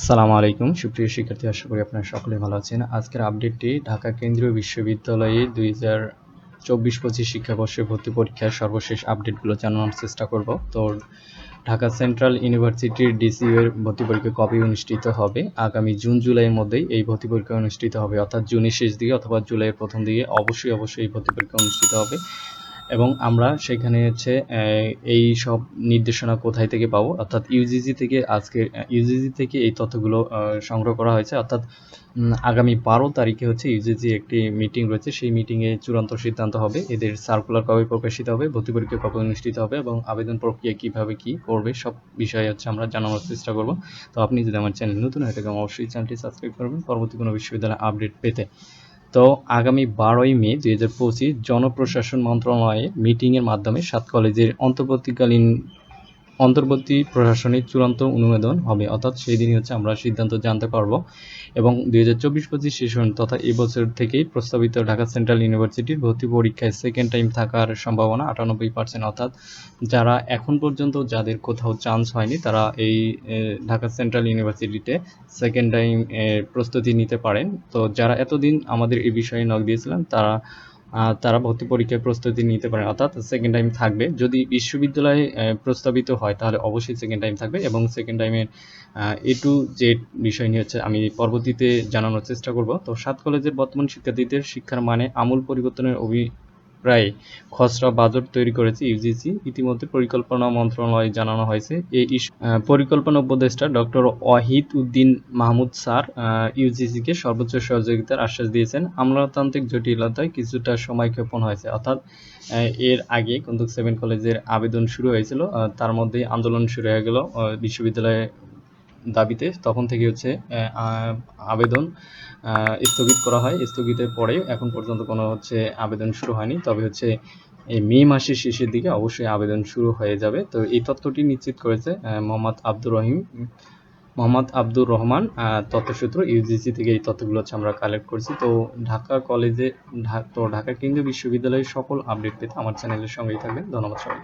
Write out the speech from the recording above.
আসসালামু আলাইকুম। সুপ্রিয় শিক্ষার্থী, আশা করি আপনারা সকলে ভালো আছেন। আজকের আপডেটটি ঢাকা কেন্দ্রীয় বিশ্ববিদ্যালয়ে দুই হাজার চব্বিশ পঁচিশ শিক্ষাবর্ষে ভর্তি পরীক্ষার সর্বশেষ আপডেটগুলো জানানোর চেষ্টা করব। তো ঢাকা সেন্ট্রাল ইউনিভার্সিটির ডিসিউ এর ভর্তি পরীক্ষা কবে অনুষ্ঠিত হবে? আগামী জুন, জুলাইয়ের মধ্যেই এই ভর্তি পরীক্ষা অনুষ্ঠিত হবে। অর্থাৎ জুনের শেষ দিকে অথবা জুলাইয়ের প্রথম দিকে অবশ্যই অবশ্যই এই ভর্তি পরীক্ষা অনুষ্ঠিত হবে। এবং আমরা সেখানে হচ্ছে এই সব নির্দেশনা কোথায় থেকে পাবো? অর্থাৎ ইউজিজি থেকে আজকে ইউজিজি থেকে এই তথ্যগুলো সংগ্রহ করা হয়েছে। অর্থাৎ আগামী বারো তারিখে হচ্ছে ইউজিজি একটি মিটিং রয়েছে। সেই মিটিংয়ে চূড়ান্ত সিদ্ধান্ত হবে। এদের সার্কুলার কবে প্রকাশিত হবে, ভর্তি পরীক্ষা কবে অনুষ্ঠিত হবে এবং আবেদন প্রক্রিয়া কীভাবে কি করবে, সব বিষয়ে হচ্ছে আমরা জানানোর চেষ্টা করব। তো আপনি যদি আমার চ্যানেল নতুন হয়ে থাকেন, অবশ্যই চ্যানেলটি সাবস্ক্রাইব করবেন। পরবর্তী কোনো বিশ্ববিদ্যালয় আপডেট পেতে। তো আগামী বারোই মে দুই হাজার পঁচিশ জনপ্রশাসন মন্ত্রণালয়ে মিটিংয়ের মাধ্যমে সাত কলেজের অন্তর্বর্তীকালীন অন্তর্বর্তী প্রশাসনিক চূড়ান্ত অনুমোদন হবে। অর্থাৎ সেই দিনই হচ্ছে আমরা সিদ্ধান্ত জানতে পারব। এবং দুই হাজার চব্বিশ পঁচিশ সেশন তথা এবছর থেকেই প্রস্তাবিত ঢাকা সেন্ট্রাল ইউনিভার্সিটির ভর্তি পরীক্ষায় সেকেন্ড টাইম থাকার সম্ভাবনা আটানব্বই পার্সেন্ট অর্থাৎ যারা এখন পর্যন্ত যাদের কোথাও চান্স হয়নি, তারা এই ঢাকা সেন্ট্রাল ইউনিভার্সিটিতে সেকেন্ড টাইম প্রস্তুতি নিতে পারেন। তো যারা এতদিন আমাদের এই বিষয়ে নক দিয়েছিলেন, তারা তারা ভর্তি পরীক্ষায় প্রস্তুতি নিতে পারেন অর্থাৎ সেকেন্ড টাইম থাকবে। যদি বিশ্ববিদ্যালয়ে প্রস্তাবিত হয়, তাহলে অবশ্যই সেকেন্ড টাইম থাকবে এবং সেকেন্ড টাইমের এ টু জেড বিষয় নিয়ে হচ্ছে আমি পরবর্তীতে জানানোর চেষ্টা করব। তো সাত কলেজের বর্তমান শিক্ষার্থীদের শিক্ষার মানে আমূল পরিবর্তনের অভি প্রায় খসড়া বাজেট তৈরি করেছে ইউজিসি। ইতিমধ্যে পরিকল্পনা মন্ত্রণালয়ে জানানো হয়েছে এই পরিকল্পনা উপদেষ্টা ডক্টর ওয়াহিদ উদ্দিন মাহমুদ স্যার ইউজিসিকে সর্বোচ্চ সহযোগিতার আশ্বাস দিয়েছেন। আমলাতান্ত্রিক জটিলতায় কিছুটা সময় ক্ষেপণ হয়েছে। অর্থাৎ এর আগে কিন্তু সেভেন কলেজের আবেদন শুরু হয়েছিল। তার মধ্যে আন্দোলন শুরু হয়ে গেল। বিশ্ববিদ্যালয়ে দাবিতে তখন থেকে হচ্ছে আবেদন স্থগিত করা হয়। স্থগিতের পরে এখন পর্যন্ত কোনো হচ্ছে আবেদন শুরু হয়নি। তবে হচ্ছে এই মে মাসের শেষের দিকে অবশ্যই আবেদন শুরু হয়ে যাবে। তো এই তথ্যটি নিশ্চিত করেছে মোহাম্মদ আব্দুর রহিম, মোহাম্মদ আব্দুর রহমান তথ্যসূত্র ইউজিসি থেকে এই তথ্যগুলো হচ্ছে আমরা কালেক্ট করছি। তো ঢাকা কলেজে তো ঢাকা কেন্দ্রীয় বিশ্ববিদ্যালয়ের সকল আপডেট পেতে আমার চ্যানেলের সঙ্গেই থাকবেন। ধন্যবাদ সবাই